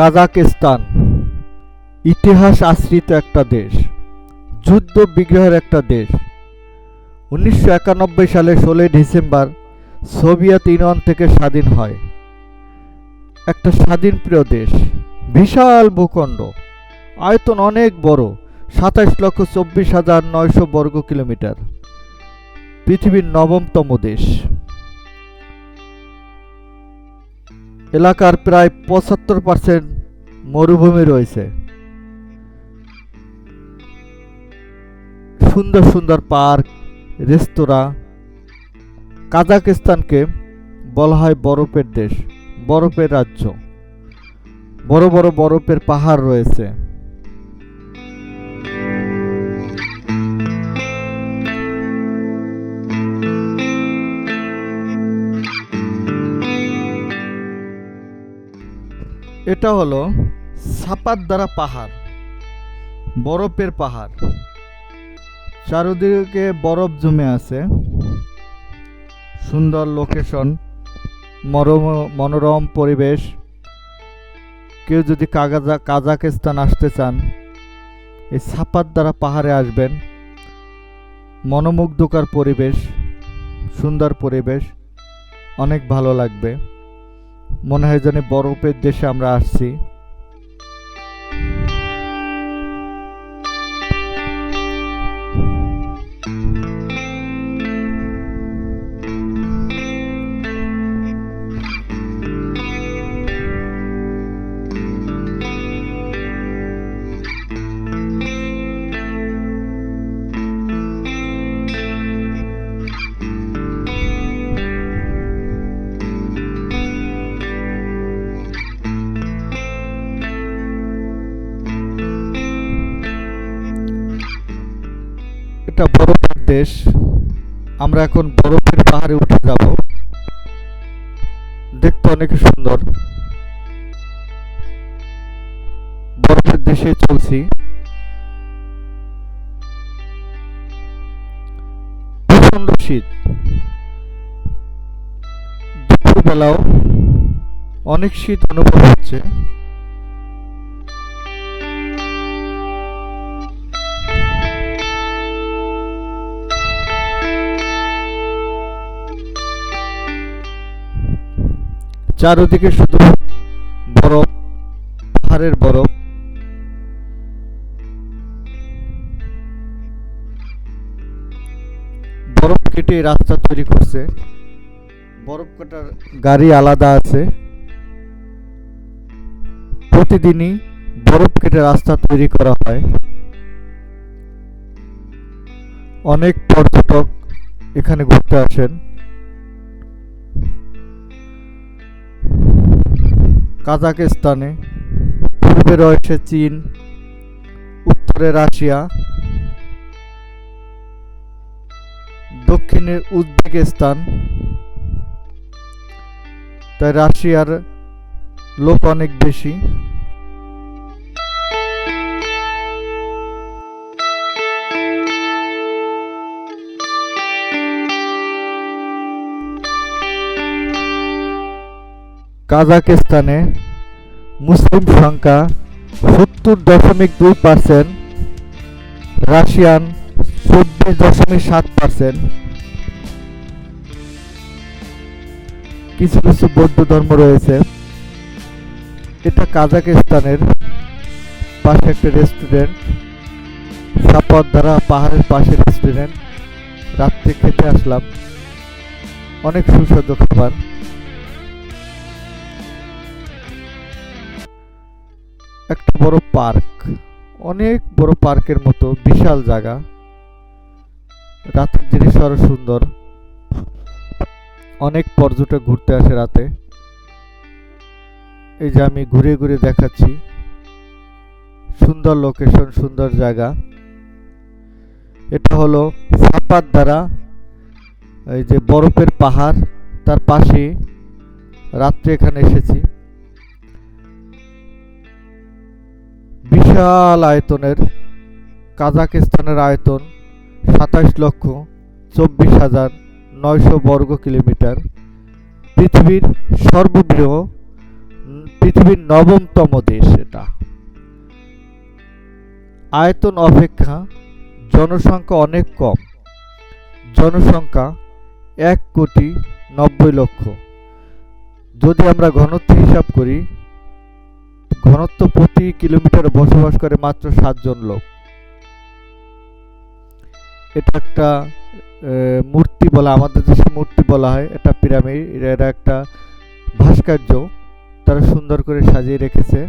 Kazakhstan, ইতিহাস আশ্রিত একটা দেশ, যুদ্ধ বিগ্রহের একটা দেশ। উনিশশো একানব্বই সালে ষোলোই ডিসেম্বর সোভিয়েত ইউনিয়ন থেকে স্বাধীন হয়। একটা স্বাধীন প্রিয় দেশ, বিশাল ভূখণ্ড, আয়তন অনেক বড়, সাতাশ লক্ষ চব্বিশ হাজার নয়শো বর্গ কিলোমিটার। পৃথিবীর নবমতম দেশ। এলাকার প্রায় পঁচাত্তর পার্সেন্ট মরুভূমি রয়েছে। সুন্দর সুন্দর পার্ক, রেস্তোরাঁ, কাজাকিস্তানকে বলা হয় বরফের দেশ, বরফের রাজ্য। বড় বড় বরফের পাহাড় রয়েছে। এটা হলো সাপাতদারা পাহাড়, বরফের পাহাড়। চারিদিকে বরফ জমে আছে, সুন্দর লোকেশন মরম, মনোরম পরিবেশ। কেউ যদি কাগাজা কাজাকিস্তান আসতে চান, এই সাপাতদারা পাহাড়ে আসবেন। মনোমুগ্ধকর পরিবেশ, সুন্দর পরিবেশ, অনেক ভালো লাগবে। মনে হয় যেন বরফের দেশে আমরা আসছি। বরফের দেশ, আমরা এখন বরফের পাহাড়ে উঠে যাব। দেখতে অনেক সুন্দর। বরফের দেশে চলছি। প্রচণ্ড শীত। দুপুরবেলাও অনেক শীত অনুভব হচ্ছে। চারদিকে শুধু বরফ, পাহাড়ের বরফ। বরফ কেটে রাস্তা তৈরি করছে। বরফ কাটার গাড়ি আলাদা আছে। প্রতিদিনই বরফ কেটে রাস্তা তৈরি করা হয়। অনেক পর্যটক এখানে ঘুরতে আসেন। কাজাকিস্তানে পূর্বে রয়েছে চীন উত্তরে রাশিয়া দক্ষিণে উজবেকিস্তান। তাই রাশিয়ার লোক অনেক বেশি। কাজাকিস্তানে মুসলিম সংখ্যা সত্তর দশমিক দুই পার্সেন্ট রাশিয়ান চব্বিশ দশমিক সাত পার্সেন্ট কিছু কিছু বৌদ্ধ ধর্ম রয়েছে। এটা কাজাকিস্তানের পাশে একটা রেস্টুরেন্ট সাপত দ্বারা পাহাড়ের পাশে রেস্টুরেন্ট রাত্রে খেতে আসলাম। অনেক সুস্বাদু খাবার। একটা বড় পার্ক, অনেক বড় পার্কের মতো, বিশাল জায়গা। রাতের জিনিস আরও সুন্দর। অনেক পর্যটক ঘুরতে আসে রাতে। এই যে আমি ঘুরে ঘুরে দেখাচ্ছি। সুন্দর লোকেশন সুন্দর জায়গা। এটা হলো সাপাত দ্বারা, এই যে বরফের পাহাড়, তার পাশে রাত্রে এখানে এসেছি। বিশাল আয়তনের কাজাকিস্তানের আয়তন সাতাশ লক্ষ চব্বিশ হাজার নয়শো বর্গ কিলোমিটার। পৃথিবীর সর্ববৃহৎ, পৃথিবীর নবমতম দেশ এটা। আয়তন অপেক্ষা জনসংখ্যা অনেক কম। জনসংখ্যা এক কোটি নব্বই লক্ষ। যদি আমরা ঘনত্ব হিসাব করি ঘনত্ব প্রতি কিলোমিটার বসবাস করে মাত্র সাতজন লোক। এটা একটা মূর্তি বলা, আমাদের দেশে মূর্তি বলা হয়। এটা পিরামিড এটা একটা ভাস্কর্য। তারা সুন্দর করে সাজিয়ে রেখেছে।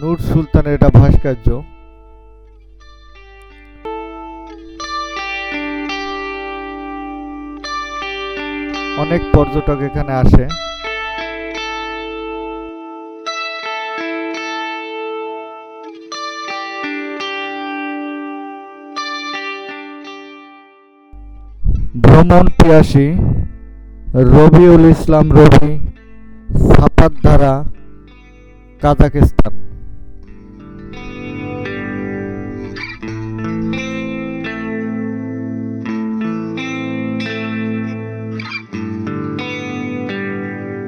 নূর সুলতানের এটা ভাস্কর্য। অনেক পর্যটক এখানে আসে। ভ্রমণ পিয়াসী রবিউল ইসলাম রবি সাপাতধারা কাজাকিস্তান।